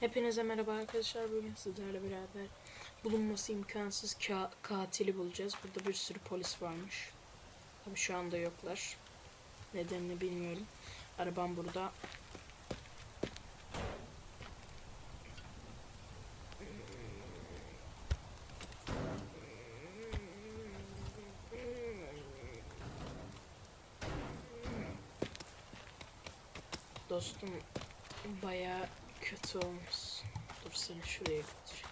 Hepinize merhaba arkadaşlar. Bugün sizlerle beraber bulunması imkansız ka- katili bulacağız. Burada bir sürü polis varmış. Tabii şu anda yoklar. Nedenini bilmiyorum. Arabam burada. Dostum Baya kötü olmuş. Dur seni şuraya götür.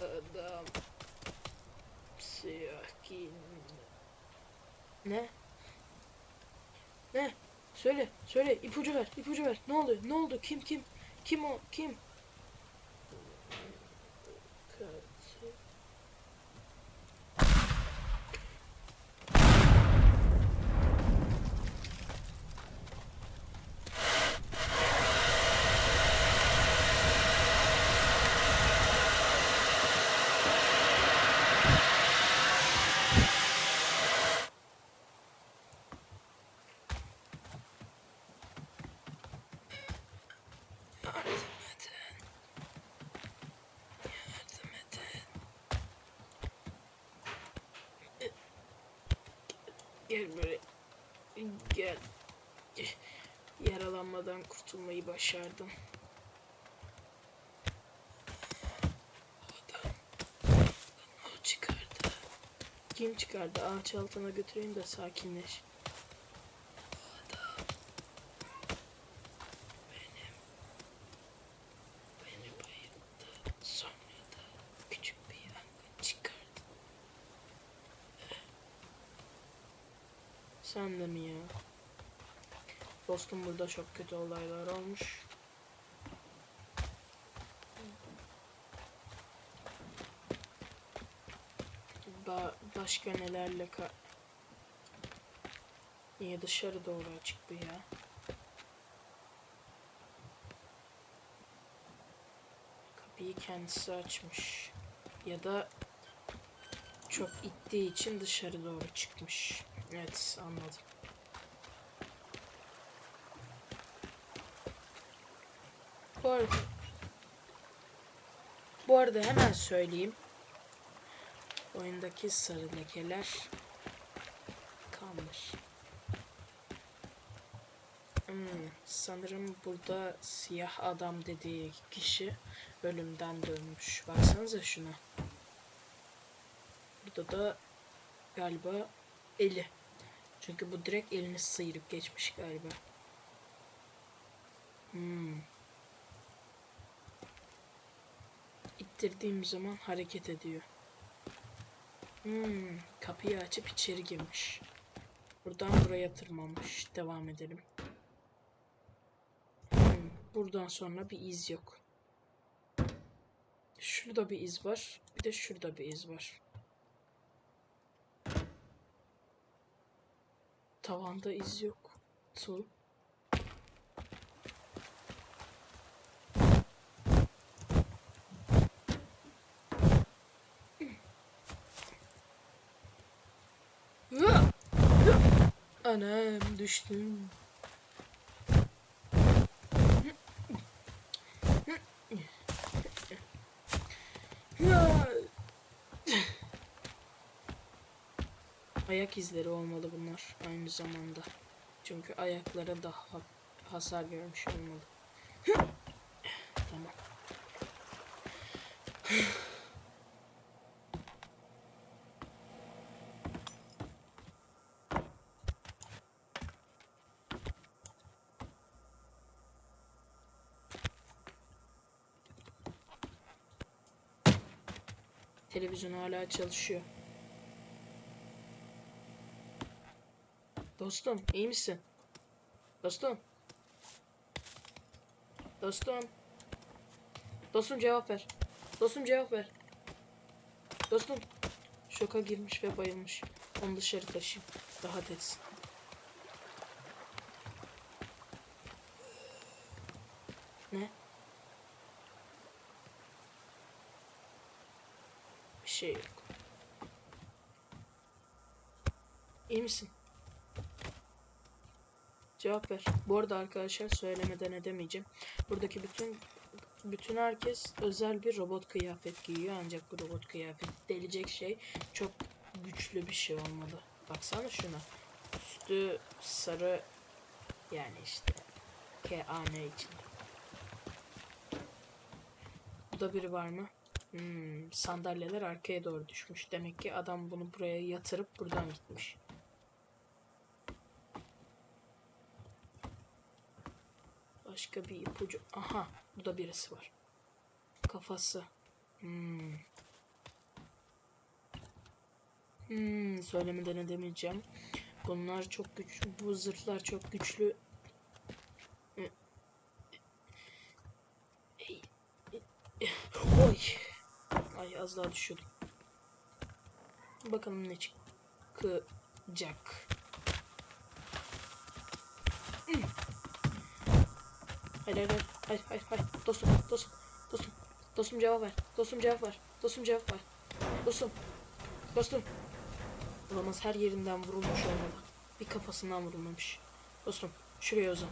Adam siyah giyindi. Ne? Ne? Söyle, söyle. ipucu ver, ipucu ver. Ne oldu? Ne oldu? Kim kim? Kim o? Kim? Gel böyle. Gel. Yaralanmadan kurtulmayı başardım. Adam. O çıkardı. Kim çıkardı? Ağaç altına götüreyim de sakinleş. O adam. Benim. Beni bayılttı. Sonra da küçük bir yangın çıkardı. Sen de mi ya? Dostum burada çok kötü olaylar olmuş. Ba başka nelerle ka Niye dışarı doğru açık bu ya? Kapıyı kendisi açmış. Ya da çok ittiği için dışarı doğru çıkmış. Evet anladım. Bu arada bu arada hemen söyleyeyim. Oyundaki sarı lekeler kandır. Hmm, sanırım burada siyah adam dediği kişi ölümden dönmüş. Baksanıza şuna. Burada da galiba eli. Çünkü bu direkt elini sıyırıp geçmiş galiba. Hmm. İttirdiğim zaman hareket ediyor. Hmm, kapıyı açıp içeri girmiş. Buradan buraya tırmanmış. Devam edelim. Hmm, buradan sonra bir iz yok. Şurada bir iz var. Bir de şurada bir iz var. Tavanda iz yok. Tu. Hıa! Hıa! Anam düştüm. Ya. Ayak izleri olmalı bunlar aynı zamanda. Çünkü ayaklara da ha- hasar görmüş olmalı. tamam. Televizyon hala çalışıyor. Dostum, iyi misin? Dostum. Dostum. Dostum cevap ver. Dostum cevap ver. Dostum. Şoka girmiş ve bayılmış. Onu dışarı taşıyayım. Rahat etsin. Ne? Bir şey yok. İyi misin? Cevap ver. Bu arada arkadaşlar söylemeden edemeyeceğim. Buradaki bütün bütün herkes özel bir robot kıyafet giyiyor ancak bu robot kıyafet delecek şey çok güçlü bir şey olmalı. Baksana şuna. Üstü sarı yani işte KAN için. Burada biri var mı? Hmm, sandalyeler arkaya doğru düşmüş. Demek ki adam bunu buraya yatırıp buradan gitmiş. Başka bir ipucu. Aha, burada birisi var. Kafası. Hmm. Hmm, söylemeden edemeyeceğim. Bunlar çok güçlü. Bu zırhlar çok güçlü. Oy. Ay az daha düşüyordum. Bakalım ne çıkacak. Hmm. Hayır hayır hayır. Hayır hayır dostum dostum dostum. Dostum cevap ver. Dostum cevap ver. Dostum cevap ver. Dostum dostum. Olamaz. Her yerinden vurulmuş olmalı. Bir kafasından vurulmamış. Dostum şuraya uzan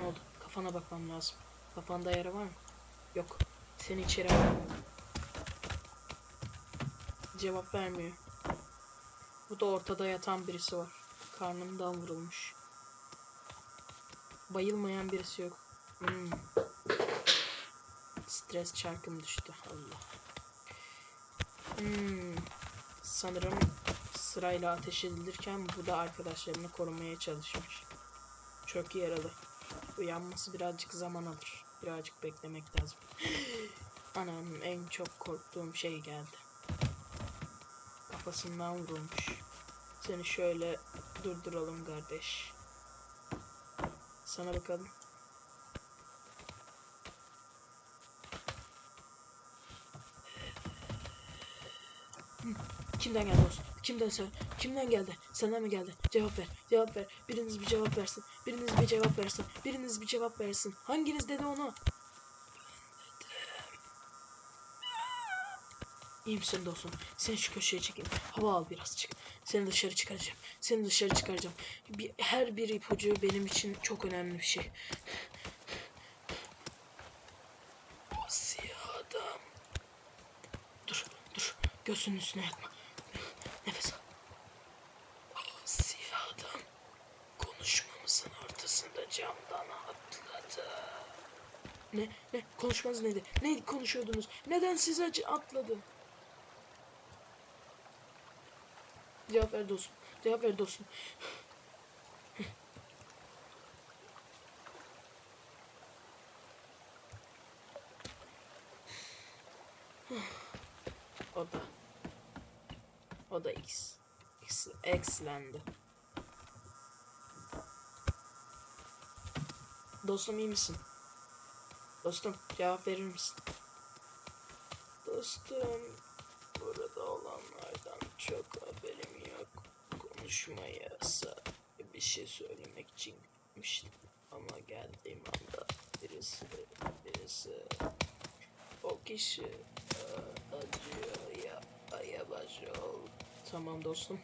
ne oldu? Kafana bakmam lazım. Kafanda yara var mı? Yok. Seni içeri al. Cevap vermiyor. Bu da ortada yatan birisi var. Karnımdan vurulmuş. Bayılmayan birisi yok Hmm. Stres çarkım düştü. Allah. Hmm. Sanırım sırayla ateş edilirken bu da arkadaşlarını korumaya çalışmış. Çok yaralı. Uyanması birazcık zaman alır. Birazcık beklemek lazım. Anam en çok korktuğum şey geldi. Kafasından vurulmuş. Seni şöyle durduralım kardeş. Sana bakalım. Kimden geldi olsun? Kimden söyle? Kimden geldi? Senden mi geldi? Cevap ver. Cevap ver. Biriniz bir cevap versin. Biriniz bir cevap versin. Biriniz bir cevap versin. Hanginiz dedi onu? İyi misin dostum? Seni şu köşeye çekeyim. Hava al birazcık. Seni dışarı çıkaracağım. Seni dışarı çıkaracağım. Bir, her bir ipucu benim için çok önemli bir şey. O siyah adam. Dur, dur. Göğsünün üstüne yatma. Nefes al. O siyah adam konuşmamızın ortasında camdan atladı. Ne? Ne? Konuşmanız neydi? Ne konuşuyordunuz? Neden size atladı? Cevap ver dostum. Cevap ver dostum. o da. O da X. X X'lendi. Dostum iyi misin? Dostum cevap verir misin? Dostum burada olanlardan çok haberim yok. Konuşmaya bir şey söylemek için gitmiştim. Ama geldiğim anda birisi birisi o kişi e, acıyor ya yabancı oldu. Tamam dostum.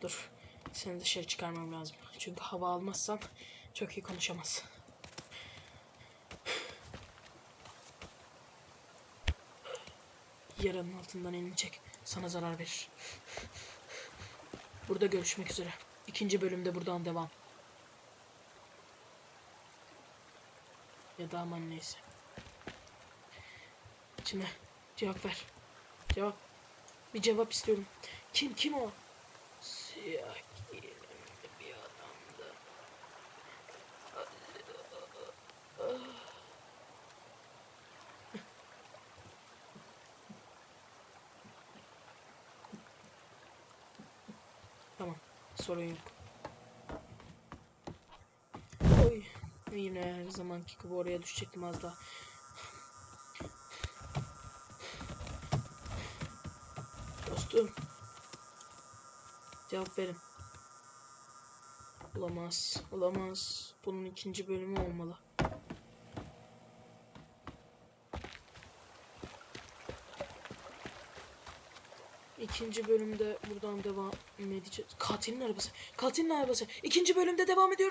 Dur. Seni dışarı çıkarmam lazım. Çünkü hava almazsam çok iyi konuşamaz. Yaranın altından elini çek. Sana zarar verir. Burada görüşmek üzere. İkinci bölümde buradan devam. Ya da aman neyse. Şimdi cevap ver. Cevap. Bir cevap istiyorum. Kim kim o? Siyah giyimli bir adamdı. Tamam. Sorun yok. Oy. Yine her zamanki gibi oraya düşecektim az daha. Dostum. Cevap verin. Olamaz. Olamaz. Bunun ikinci bölümü olmalı. İkinci bölümde buradan devam edeceğiz. Katilin arabası. Katilin arabası. İkinci bölümde devam ediyoruz.